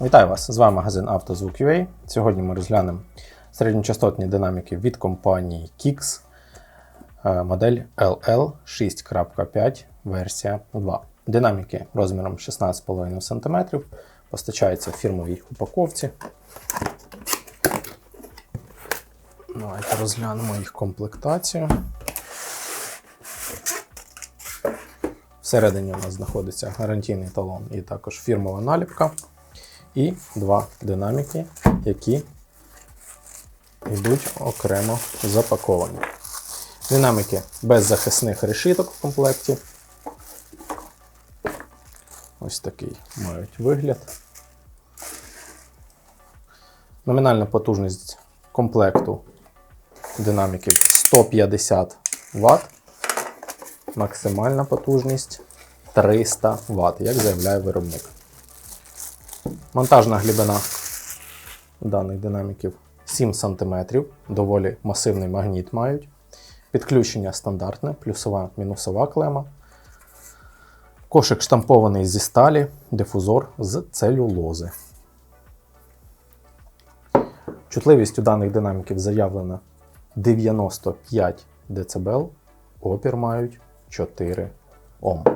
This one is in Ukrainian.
Вітаю вас! З вами магазин «Автозвук.UA». Сьогодні ми розглянемо середньочастотні динаміки від компанії Kix, е, модель LL 6.5 версія 2. Динаміки розміром 16,5 см постачаються в фірмовій упаковці. Давайте розглянемо їх комплектацію. Всередині у нас знаходиться гарантійний талон і також фірмова наліпка. І два динаміки, які йдуть окремо запаковані. Динаміки без захисних решіток в комплекті. Ось такий мають вигляд. Номінальна потужність комплекту динаміків 150 Вт. Максимальна потужність 300 Вт, як заявляє виробник. Монтажна глибина даних динаміків 7 см, доволі масивний магніт мають. Підключення стандартне, плюсова мінусова клема. Кошик штампований зі сталі, дифузор з целюлози. Чутливість у даних динаміків заявлена 95 дБ, опір мають 4 Ом.